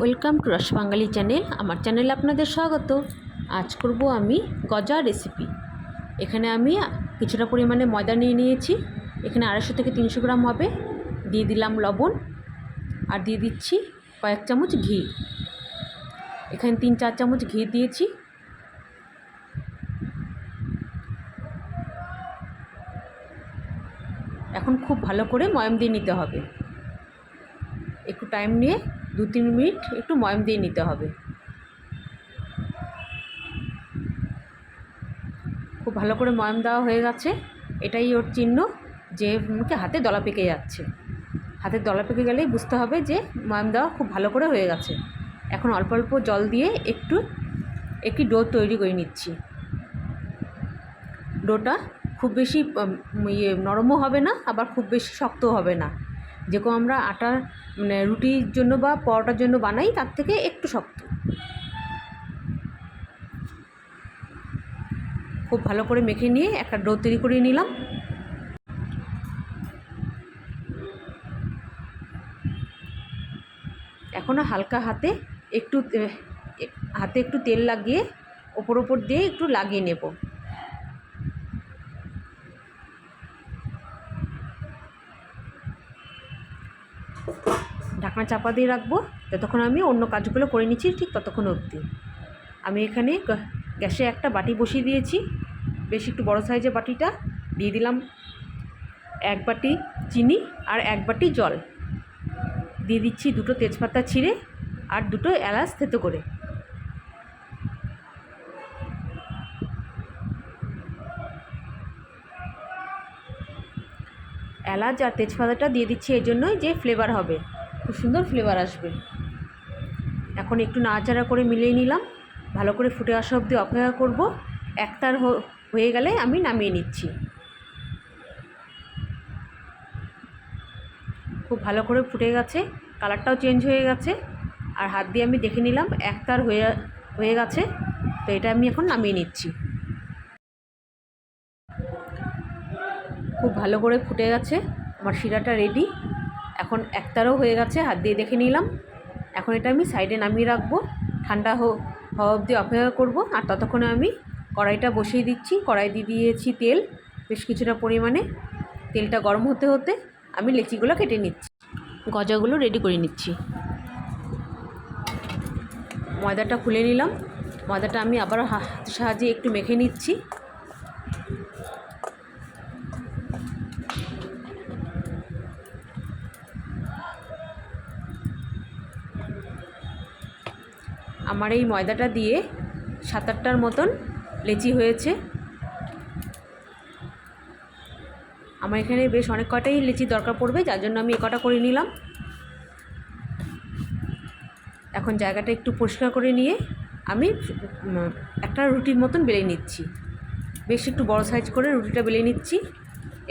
Welcome to রস বাঙালি channel. আমার চ্যানেলে আপনাদের স্বাগত। আজ করব আমি গজা রেসিপি। এখানে আমি কিছুটা পরিমাণে ময়দা নিয়ে নিয়েছি। এখানে আড়াইশো থেকে তিনশো গ্রাম হবে। দিয়ে দিলাম লবণ। আর দিয়ে দিচ্ছি কয়েক চামচ ঘি। এখানে তিন চার চামচ ঘি দিয়েছি। এখন খুব ভালো করে ময়াম দিয়ে নিতে হবে। একটু টাইম নিয়ে দু তিন মিনিট একটু ময়াম দিয়ে নিতে হবে। খুব ভালো করে ময়াম দেওয়া হয়ে গেছে। এটাই ওর চিহ্ন যে মুখে হাতে দলা পেকে যাচ্ছে। হাতে দলা পেকে গেলেই বুঝতে হবে যে ময়াম দেওয়া খুব ভালো করে হয়ে গেছে। এখন অল্প অল্প জল দিয়ে একটু, একটি ডো তৈরি করে নিচ্ছি। ডোটা খুব বেশি ইয়ে নরমও হবে না, আবার খুব বেশি শক্তও হবে না। যেরকম আমরা আটার মানে রুটির জন্য বা পরোটার জন্য বানাই, তার থেকে একটু শক্ত। খুব ভালো করে মেখে নিয়ে একটা ডো তৈরি করে নিলাম। এখনও হালকা হাতে একটু হাতে একটু তেল লাগিয়ে ওপর ওপর দিয়ে একটু লাগিয়ে নেব। ঢাকনা চাপা দিয়ে রাখব, যতক্ষণ আমি অন্য কাজগুলো করে নিচ্ছি ঠিক ততক্ষণ অবধি। আমি এখানে গ্যাসে একটা বাটি বসিয়ে দিয়েছি। বেশ একটু বড় সাইজের বাটিটা দিয়ে দিলাম। এক বাটি চিনি আর এক বাটি জল। দিয়ে দিচ্ছি দুটো তেজপাতা ছিঁড়ে আর দুটো এলাচ থেতো করে। এলাচ আর তেজপাতাটা দিয়ে দিচ্ছি এই জন্যই যে ফ্লেভার হবে। খুব সুন্দর ফ্লেভার আসবে। এখন একটু নাড়াচাড়া করে মিলিয়ে নিলাম। ভালো করে ফুটে আসা অবধি অপেক্ষা করব। একতার হ- হয়ে গেলে আমি নামিয়ে নিচ্ছি। খুব ভালো করে ফুটে গেছে। কালারটাও চেঞ্জ হয়ে গেছে। আর হাত দিয়ে আমি দেখে নিলাম একতার হয়ে হয়ে গেছে। তো এটা আমি এখন নামিয়ে নিচ্ছি। খুব ভালো করে ফুটে গেছে। আমার শিরাটা রেডি এখন একতারও হয়ে গেছে, হাত দিয়ে দেখে নিলাম। এখন এটা আমি সাইডে নামিয়ে রাখব। ঠান্ডা হওয়া অবধি অপেক্ষা করব। আর ততক্ষণে আমি কড়াইটা বসিয়ে দিচ্ছি। কড়াই দিয়ে দিয়েছি তেল, বেশ কিছুটা পরিমাণে। তেলটা গরম হতে হতে আমি লেচিগুলো কেটে নিচ্ছি। গজাগুলো রেডি করে নিচ্ছি। ময়দাটা খুলে নিলাম। ময়দাটা আমি আবার হাতের সাহায্যে একটু মেখে নিচ্ছি। আমার এই ময়দাটা দিয়ে সাত আটটার মতন লেচি হয়েছে। আমার এখানে বেশ অনেক কটাই লেচি দরকার পড়বে, যার জন্য আমি কটা করে নিলাম। এখন জায়গাটা একটু পরিষ্কার করে নিয়ে আমি একটা রুটির মতন বেলে নিচ্ছি। বেশ একটু বড় সাইজ করে রুটিটা বেলে নিচ্ছি।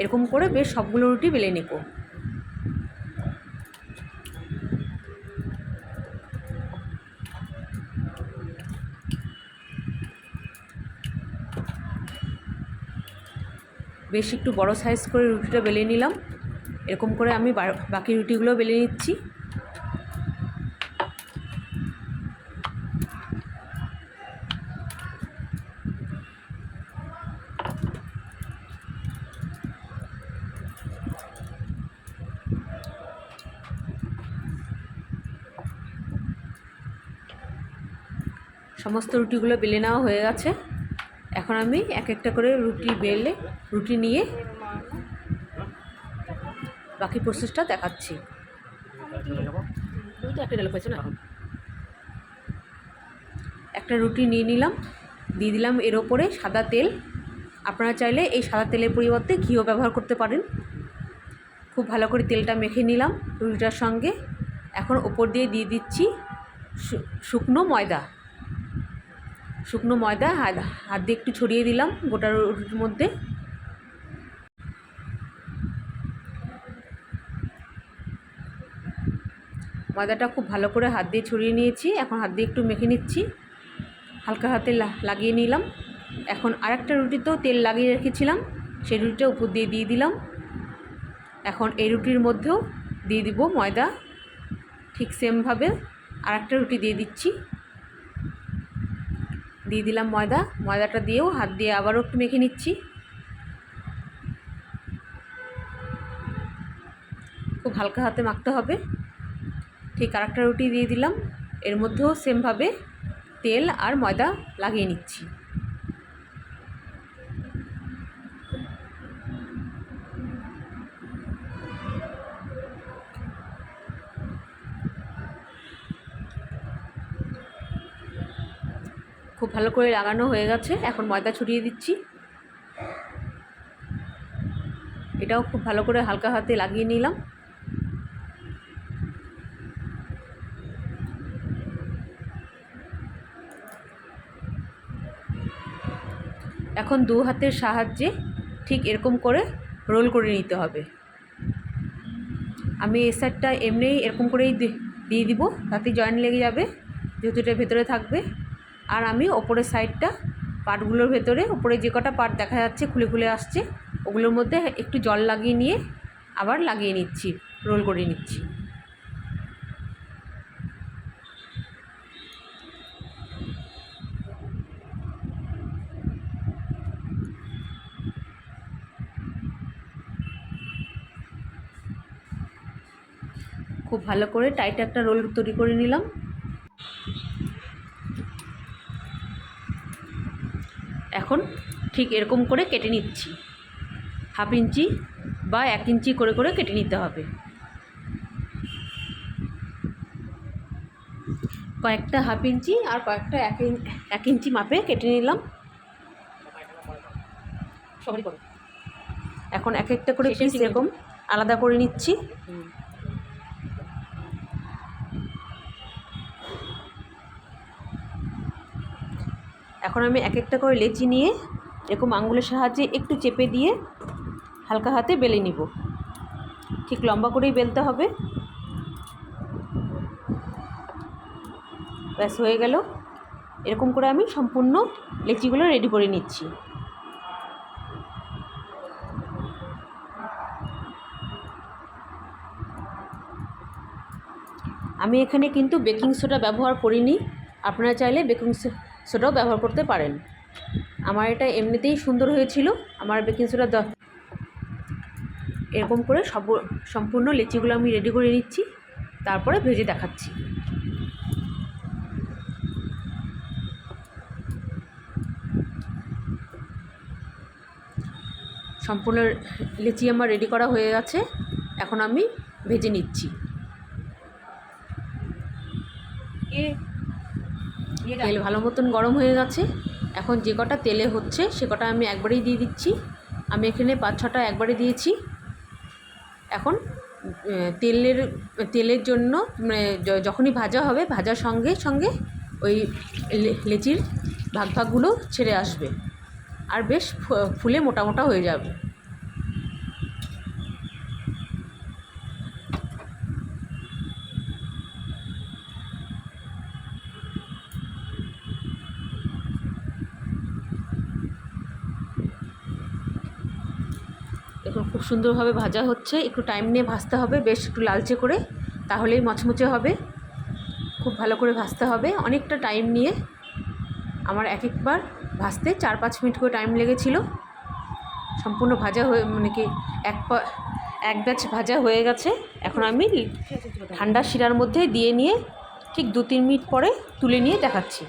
এরকম করে বেশ সবগুলো রুটি বেলে নেব। বেশ একটু বড় সাইজ করে রুটিটা বেলে নিলাম। এরকম করে আমি বাকি রুটিগুলো বেলে নিচ্ছি। সমস্ত রুটিগুলো বেলে নেওয়া হয়ে গেছে। এখন আমি এক একটা করে রুটি বেলে, রুটি নিয়ে বাকি প্রসেসটা দেখাচ্ছি। একটা না একটা রুটি নিয়ে নিলাম, দিয়ে দিলাম এর ওপরে সাদা তেল। আপনারা চাইলে এই সাদা তেলের পরিবর্তে ঘিও ব্যবহার করতে পারেন। খুব ভালো করে তেলটা মেখে নিলাম রুটিটার সঙ্গে। এখন ওপর দিয়ে দিয়ে দিচ্ছি শুকনো ময়দা। শুকনো ময়দা হাত দিয়ে একটু ছড়িয়ে দিলাম গোটা রুটির মধ্যে। ময়দাটা খুব ভালো করে হাত দিয়ে ছড়িয়ে নিয়েছি। এখন হাত দিয়ে একটু মেখে নিচ্ছি। হালকা হাতে লাগিয়ে নিলাম। এখন আরেকটা রুটিতেও তেল লাগিয়ে রেখেছিলাম। সেই রুটিটা উপর দিয়ে দিয়ে দিলাম। এখন এই রুটির মধ্যেও দিয়ে দিব ময়দা। ঠিক সেমভাবে আর একটা রুটি দিয়ে দিচ্ছি। দিয়ে দিলাম ময়দা। ময়দাটা দিয়েও হাত দিয়ে আবারও একটু মেখে নিচ্ছি। খুব হালকা হাতে মাখতে হবে। ঠিক আরেকটা রুটি দিয়ে দিলাম। এর মধ্যেও সেমভাবে তেল আর ময়দা লাগিয়ে নিচ্ছি। খুব ভালো করে লাগানো হয়ে গেছে। এখন ময়দা ছড়িয়ে দিচ্ছি। এটাও খুব ভালো করে হালকা হাতে লাগিয়ে নিলাম। এখন দু হাতের সাহায্যে ঠিক এরকম করে রোল করে নিতে হবে। আমি এই সাইডটা এমনিই এরকম করেই দিয়ে দিব তাতে জয়েন্ট লেগে যাবে, যেহেতু এটা ভেতরে থাকবে। আর আমি ওপরের সাইডটা পাটগুলোর ভেতরে, ওপরে যে কটা পাট দেখা যাচ্ছে, খুলে খুলে আসছে, ওগুলোর মধ্যে একটু জল লাগিয়ে নিয়ে আবার লাগিয়ে নিচ্ছি, রোল করে নিচ্ছি। খুব ভালো করে টাইট একটা রোল তৈরি করে নিলাম এখন ঠিক এরকম করে কেটে নিচ্ছি। হাফ ইঞ্চি বা এক ইঞ্চি করে করে কেটে নিতে হবে। কয়েকটা হাফ ইঞ্চি আর কয়েকটা এক এক ইঞ্চি মাপে কেটে নিলাম। করো। এখন এক একটা করে পিস এরকম আলাদা করে নিচ্ছি। এখন আমি এক একটা করে লেচি নিয়ে এরকম আঙুলের সাহায্যে একটু চেপে দিয়ে হালকা হাতে বেলে নিব। ঠিক লম্বা করেই বেলতে হবে। ব্যাস, হয়ে গেল। এরকম করে আমি সম্পূর্ণ লেচিগুলো রেডি করে নিচ্ছি। আমি এখানে কিন্তু বেকিং সোডা ব্যবহার করিনি। আপনারা চাইলে বেকিং সোডাও ব্যবহার করতে পারেন। আমার এটা এমনিতেই সুন্দর হয়েছিল। আমার বেকিং সোডা দ- এরকম করে সব সম্পূর্ণ লেচিগুলো আমি রেডি করে নিচ্ছি। তারপরে ভেজে দেখাচ্ছি। সম্পূর্ণ লেচি আমার রেডি করা হয়ে গেছে। এখন আমি ভেজে নিচ্ছি। তেল ভালো মতন গরম হয়ে গেছে। এখন যে কটা তেলে হচ্ছে সে কটা আমি একবারেই দিয়ে দিচ্ছি। আমি এখানে পাঁচ ছটা একবারে দিয়েছি। এখন তেলের তেলের জন্য মানে যখনই ভাজা হবে ভাজার সঙ্গে সঙ্গে ওই লেচির ভাগ ভাগগুলো ছেড়ে আসবে। আর বেশ ফুলে মোটা মোটা হয়ে যাবে। খুব সুন্দরভাবে ভাজা হচ্ছে। একটু টাইম নিয়ে ভাজতে হবে, বেশ একটু লালচে করে, তাহলেই মচমচে হবে। খুব ভালো করে ভাজতে হবে। অনেকটা টাইম নিয়ে আমার এক একবার ভাজতে চার পাঁচ মিনিট করে টাইম লেগেছিল। সম্পূর্ণ ভাজা হয়ে মানে কি, এক পা, এক ব্যাচ ভাজা হয়ে গেছে। এখন আমি ঠান্ডা শিরার মধ্যে দিয়ে নিয়ে ঠিক দু তিন মিনিট পরে তুলে নিয়ে দেখাচ্ছি।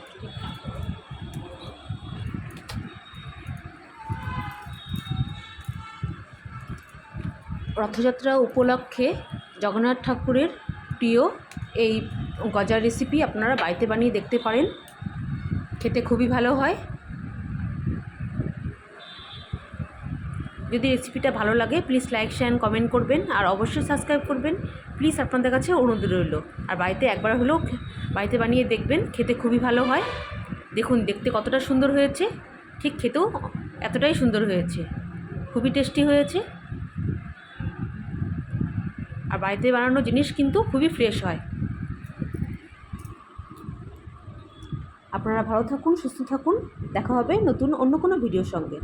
রথযাত্রা উপলক্ষে জগন্নাথ ঠাকুরের প্রিয় এই গজার রেসিপি আপনারা বাড়িতে বানিয়ে দেখতে পারেন। খেতে খুবই ভালো হয়। যদি রেসিপিটা ভালো লাগে প্লিজ লাইক শেয়ার কমেন্ট করবেন। আর অবশ্যই সাবস্ক্রাইব করবেন। প্লিজ আপনাদের কাছে অনুরোধ রইল। আর বাড়িতে একবার হলেও বাড়িতে বানিয়ে দেখবেন, খেতে খুবই ভালো হয়। দেখুন, দেখতে কতটা সুন্দর হয়েছে। ঠিক খেতেও এতটাই সুন্দর হয়েছে। খুবই টেস্টি হয়েছে। আর বাড়িতে বানানো জিনিস কিন্তু খুবই ফ্রেশ হয়। আপনারা ভালো থাকুন, সুস্থ থাকুন। দেখা হবে নতুন, অন্য কোনো ভিডিওর সঙ্গে।